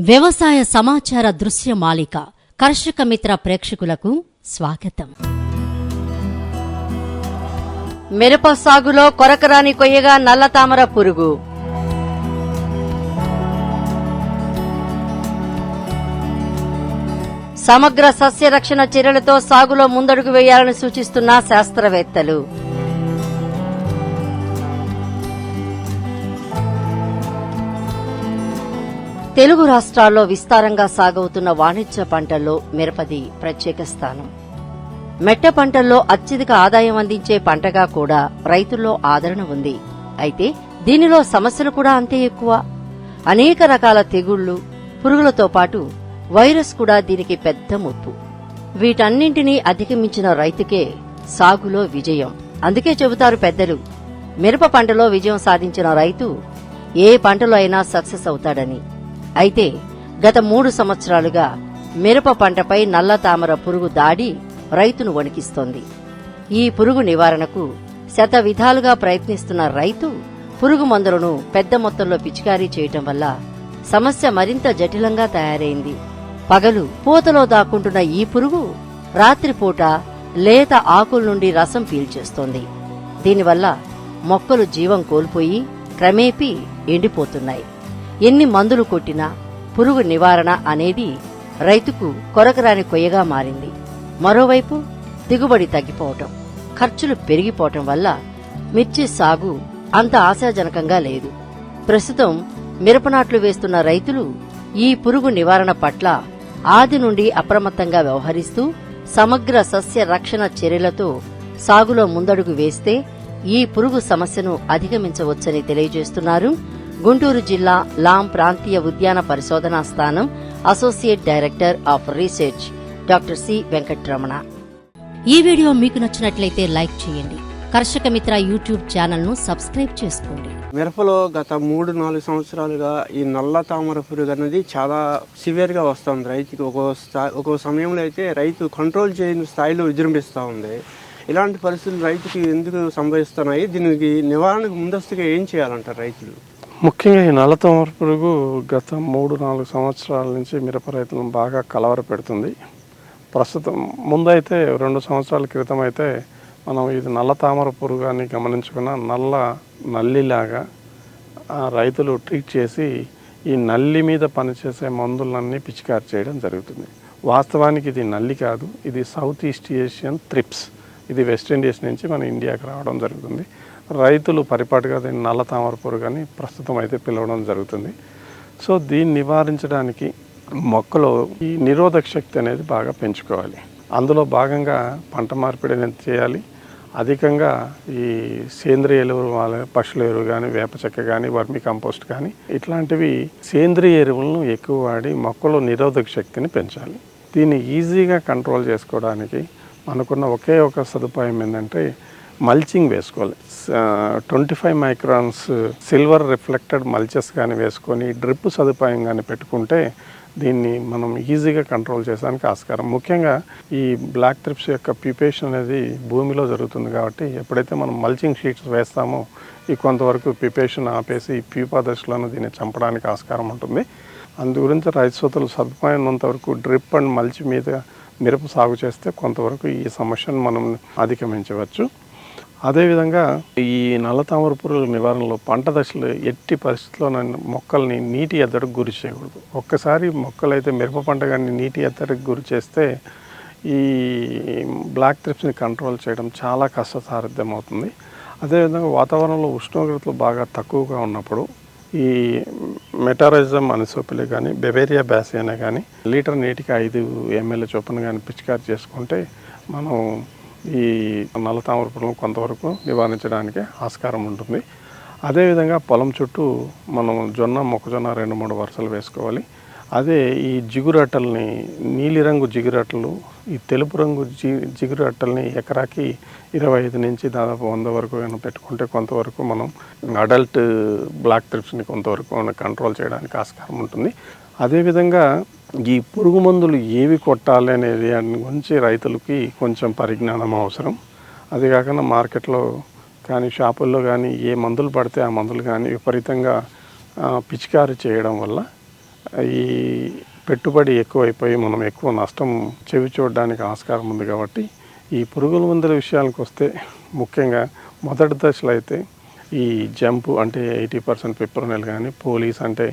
వ్యవసాయ సమాచార దృశ్య మాలిక కర్షక మిత్ర ప్రేక్షకులకు స్వాగతం. మిరప సాగులో కొరకరాని కొయ్యగా నల్ల తామర పురుగు. సమగ్ర సస్య రక్షణ చర్యలతో సాగులో ముందడుగు వేయాలని సూచిస్తున్న శాస్త్రవేత్తలు. తెలుగు రాష్ట్రాల్లో విస్తారంగా సాగవుతున్న వాణిజ్య పంటల్లో మిరపది ప్రత్యేక స్థానం. మెట్ట పంటల్లో అత్యధిక ఆదాయం అందించే పంటగా కూడా రైతుల్లో ఆదరణ ఉంది. అయితే దీనిలో సమస్యలు కూడా అంతే ఎక్కువ. అనేక రకాల తెగుళ్ళు పురుగులతో పాటు వైరస్ కూడా దీనికి పెద్ద ముప్పు. వీటన్నింటినీ అధిగమించిన రైతుకే సాగులో విజయం. అందుకే చెబుతారు పెద్దలు మిరప పంటలో విజయం సాధించిన రైతు ఏ పంటలో అయినా సక్సెస్ అవుతాడని. అయితే గత మూడు సంవత్సరాలుగా మిరప పంటపై నల్ల తామర పురుగు దాడి రైతును వణికిస్తోంది. ఈ పురుగు నివారణకు శత విధాలుగా ప్రయత్నిస్తున్న రైతు పురుగు మందులను పెద్ద మొత్తంలో పిచికారీ చేయటం వల్ల సమస్య మరింత జటిలంగా తయారైంది. పగలు పూతలో దాక్కుంటున్న ఈ పురుగు రాత్రిపూట లేత ఆకుల నుండి రసం పీల్చేస్తోంది. దీనివల్ల మొక్కలు జీవం కోల్పోయి క్రమేపీ ఎండిపోతున్నాయి. ఎన్ని మందులు కొట్టినా పురుగు నివారణ అనేది రైతుకు కొరకరాని కొయ్యగా మారింది. మరోవైపు దిగుబడి తగ్గిపోవటం ఖర్చులు పెరిగిపోవటం వల్ల మిర్చి సాగు అంత ఆశాజనకంగా లేదు. ప్రస్తుతం మిరపనాట్లు వేస్తున్న రైతులు ఈ పురుగు నివారణ పట్ల ఆది నుండి అప్రమత్తంగా వ్యవహరిస్తూ సమగ్ర సస్య రక్షణ చర్యలతో సాగులో ముందడుగు వేస్తే ఈ పురుగు సమస్యను అధిగమించవచ్చని తెలియజేస్తున్నారు గుంటూరు జిల్లా లాం ప్రాంతీయ ఉద్యాన పరిశోధనా స్థానం associate director of research doctor C Venkatramana. ఈ వీడియో మీకు నచ్చినట్లయితే లైక్ చేయండి. కర్షక మిత్ర యూట్యూబ్ ఛానల్ను సబ్స్క్రైబ్ చేసుకోండి. మిరపలో గత మూడు నాలుగు సంవత్సరాలుగా ఈ నల్ల తామర పురుగు అనేది చాలా సివియర్గా వస్తుంది. రైతుకి ఒక్కో స్థా ఒక్కో సమయంలో అయితే రైతు కంట్రోల్ చేయని స్థాయిలో విజృంభిస్తూ ఉంది. ఇలాంటి పరిస్థితులు రైతుకి ఎందుకు సంభవిస్తున్నాయి? దీనికి నివారణకు ముందస్తుగా ఏం చేయాలంటారు రైతులు? ముఖ్యంగా ఈ నల్లతామర పురుగు గత మూడు నాలుగు సంవత్సరాల నుంచి మిరప రైతులను బాగా కలవర పెడుతుంది. ప్రస్తుతం ముందైతే రెండు సంవత్సరాల క్రితం అయితే మనం ఇది నల్ల తామర పురుగు అని గమనించుకున్న నల్ల నల్లిలాగా ఆ రైతులు ట్రీట్ చేసి ఈ నల్లి మీద పనిచేసే మందులన్నీ పిచికారి చేయడం జరుగుతుంది. వాస్తవానికి ఇది నల్లి కాదు ఇది సౌత్ ఈస్ట్ ఏషియన్ త్రిప్స్. ఇది వెస్ట్ ఇండీస్ నుంచి మన ఇండియాకి రావడం జరుగుతుంది. రైతులు పరిపాటుగా దీన్ని నల్ల తామరపూరు కానీ ప్రస్తుతం అయితే పిలవడం జరుగుతుంది. సో దీన్ని నివారించడానికి మొక్కలో ఈ నిరోధక శక్తి అనేది బాగా పెంచుకోవాలి. అందులో భాగంగా పంట మార్పిడి అనేది చేయాలి. అధికంగా ఈ సేంద్రియ ఎరువులు వాళ్ళ పశువుల ఎరువు కానీ వేప చెక్క కానీ వర్మి కంపోస్ట్ కానీ ఇట్లాంటివి సేంద్రియ ఎరువులను ఎక్కువ వాడి మొక్కలో నిరోధక శక్తిని పెంచాలి. దీన్ని ఈజీగా కంట్రోల్ చేసుకోవడానికి మనకున్న ఒకే ఒక సదుపాయం ఏంటంటే మల్చింగ్ వేసుకోవాలి. Twenty five microns silver reflected mulches కానీ వేసుకొని డ్రిప్ సదుపాయం కానీ పెట్టుకుంటే దీన్ని మనం ఈజీగా కంట్రోల్ చేయడానికి ఆస్కారం. ముఖ్యంగా ఈ బ్లాక్ ట్రిప్స్ యొక్క ప్రిపేషన్ అనేది భూమిలో జరుగుతుంది కాబట్టి ఎప్పుడైతే మనం మల్చింగ్ షీట్స్ వేస్తామో ఈ కొంతవరకు ప్రిపేషన్ ఆపేసి ప్యూపా దశలోనే దీన్ని చంపడానికి ఆస్కారం ఉంటుంది. అందు గురించి రైతు సోదరులు సదుపాయం ఉన్నంత డ్రిప్ అండ్ మల్చి మీద మిరప సాగు చేస్తే కొంతవరకు ఈ సమస్యను మనం అధిగమించవచ్చు. అదేవిధంగా ఈ నల్ల తామర పురుగుల నివారణలో పంట దశలు ఎట్టి పరిస్థితుల్లో మొక్కల్ని నీటి ఎద్దడికి గురి చేయకూడదు. ఒక్కసారి మొక్కలైతే మిరప పంట కానీ నీటి ఎద్దడికి గురి చేస్తే ఈ బ్లాక్ ట్రిప్స్ని కంట్రోల్ చేయడం చాలా కష్టసారథ్యం అవుతుంది అదేవిధంగా వాతావరణంలో ఉష్ణోగ్రతలు బాగా తక్కువగా ఉన్నప్పుడు ఈ మెటారిజం అనిసోపిలి కానీ బెవేరియా బ్యాసియానా కానీ లీటర్ నీటికి ఐదు ఎంఎల్ చొప్పున కానీ పిచికారి చేసుకుంటే మనం ఈ నల్ల తామర పురుగులను కొంతవరకు నివారించడానికి ఆస్కారం ఉంటుంది. అదేవిధంగా పొలం చుట్టూ మనం జొన్న మొక్కజొన్న రెండు మూడు వరుసలు వేసుకోవాలి. అదే ఈ జిగురట్టల్ని నీలిరంగు జిగురట్టలు ఈ తెలుపు రంగు జి జిగురట్టల్ని ఎకరాకి ఇరవై ఐదు నుంచి దాదాపు వంద వరకు ఏమైనా పెట్టుకుంటే కొంతవరకు మనం అడల్ట్ బ్లాక్ ట్రిప్స్ని కొంతవరకు కంట్రోల్ చేయడానికి ఆస్కారం ఉంటుంది. అదేవిధంగా ఈ పురుగు మందులు ఏవి కొట్టాలి అనేది దాని గురించి రైతులకి కొంచెం పరిజ్ఞానం అవసరం. అది కాకుండా మార్కెట్లో కానీ షాపుల్లో కానీ ఏ మందులు పడితే ఆ మందులు కానీ విపరీతంగా పిచికారి చేయడం వల్ల ఈ పెట్టుబడి ఎక్కువైపోయి మనం ఎక్కువ నష్టం చెవి చూడడానికి ఆస్కారం ఉంది కాబట్టి ఈ పురుగుల మందుల విషయానికి వస్తే ముఖ్యంగా మొదటి దశలో అయితే ఈ జంప్ అంటే ఎయిటీ పర్సెంట్ పిప్రోనెల్ కానీ పోలీస్ అంటే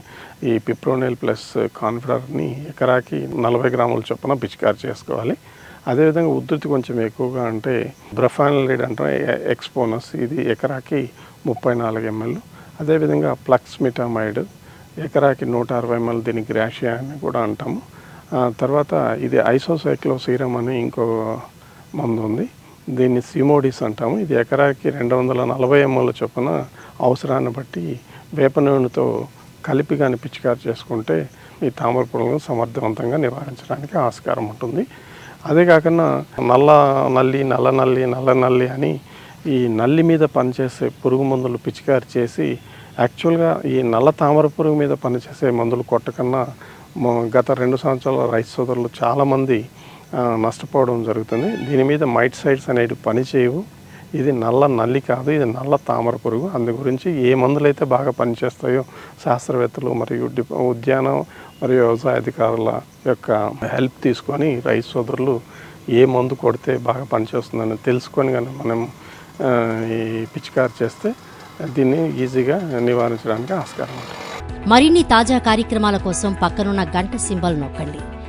ఈ పిప్రోనెల్ ప్లస్ కాన్ఫిడర్ని ఎకరాకి నలభై గ్రాముల చొప్పున పిచికారి చేసుకోవాలి. అదేవిధంగా ఉధృతి కొంచెం ఎక్కువగా అంటే బ్రఫానలిడ్ అంటే ఎక్స్పోనస్ ఇది ఎకరాకి ముప్పై నాలుగు ఎంఎల్. అదేవిధంగా ప్లక్స్ మిటామైడ్ ఎకరాకి నూట అరవై ఎంఎల్ దీన్ని గ్రాషియా అని కూడా అంటాము. తర్వాత ఇది ఐసోసైక్లో సీరం అని ఇంకో మందు ఉంది దీన్ని సిమోడిస్ అంటాము. ఇది ఎకరాకి రెండు వందల నలభై ఎంఎల్ చొప్పున అవసరాన్ని బట్టి వేప నూనెతో కలిపి కానీ పిచికారి చేసుకుంటే ఈ తామర పురుగులను సమర్థవంతంగా నివారించడానికి ఆస్కారం ఉంటుంది. అదే కాకుండా నల్ల నల్లి నల్ల నల్లి నల్ల నల్లి అని ఈ నల్లి మీద పనిచేసే పురుగు మందులు పిచికారి చేసి యాక్చువల్గా ఈ నల్ల తామర పురుగు మీద పనిచేసే మందులు కొట్టకన్నా గత రెండు సంవత్సరాల రైతు సోదరులు చాలామంది నష్టపోవడం జరుగుతుంది. దీని మీద మైట్ సైడ్స్ అనేవి పని చేయవు. ఇది నల్ల నల్లి కాదు ఇది నల్ల తామర పురుగు. అందు గురించి ఏ మందులు అయితే బాగా పనిచేస్తాయో శాస్త్రవేత్తలు మరియు ఉద్యానం మరియు వ్యవసాయ అధికారుల యొక్క హెల్ప్ తీసుకొని రైతు సోదరులు ఏ మందు కొడితే బాగా పనిచేస్తుందని తెలుసుకొని కానీ మనం ఈ పిచికారి చేస్తే దీన్ని ఈజీగా నివారించడానికి ఆస్కారం ఉంటుంది. మరిన్ని తాజా కార్యక్రమాల కోసం పక్కనున్న గంట సింబల్ నొక్కండి.